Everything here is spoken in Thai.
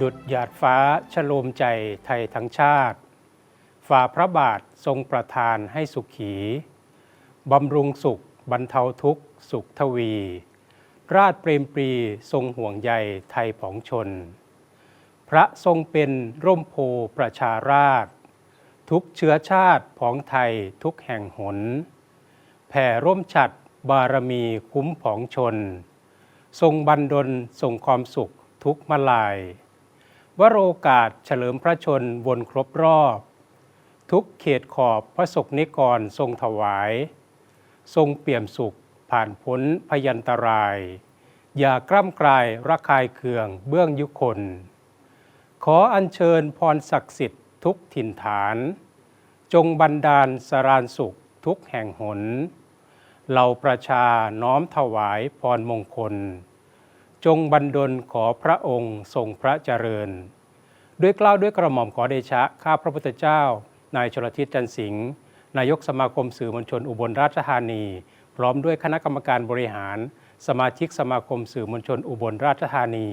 ดุดหยาดฟ้าชโลมใจไทยทั้งชาติ ฝ่าพระบาททรงประทานให้สุขี บำรุงสุขบรรเทาทุกข์สุขทวี ราชเปรมปรีทรงห่วงใยไทยผองชน พระทรงเป็นร่มโพประชาราช ทุกเชื้อชาติผองไทยทุกแห่งหน แผ่ร่มฉัดบารมีคุ้มผองชน ทรงบันดลส่งความสุขทุกมาลาย วโรกาสเฉลิมพระชนวนครบรอบ ทุกเขตขอบพระศกนิกรทรงถวาย ทรงเปี่ยมสุขผ่านพ้นพยันตราย อย่ากล้ำกลายระคายเคืองเบื้องยุคน ขออัญเชิญพรศักดิ์สิทธิ์ทุกถิ่นฐาน จงบันดาลสรานสุขทุกแห่งหนเหล่าประชาน้อมถวายพรมงคล จงบันดลขอพระองค์ทรงพระเจริญ ด้วยกล้าวด้วยกระหม่อมขอเดชะข้าพระพุทธเจ้า นายชลทิศจันสิงห์นายกสมาคมสื่อมวลชนอุบลราชธานี พร้อมด้วยคณะกรรมการบริหาร สมาชิกสมาคมสื่อมวลชนอุบลราชธานี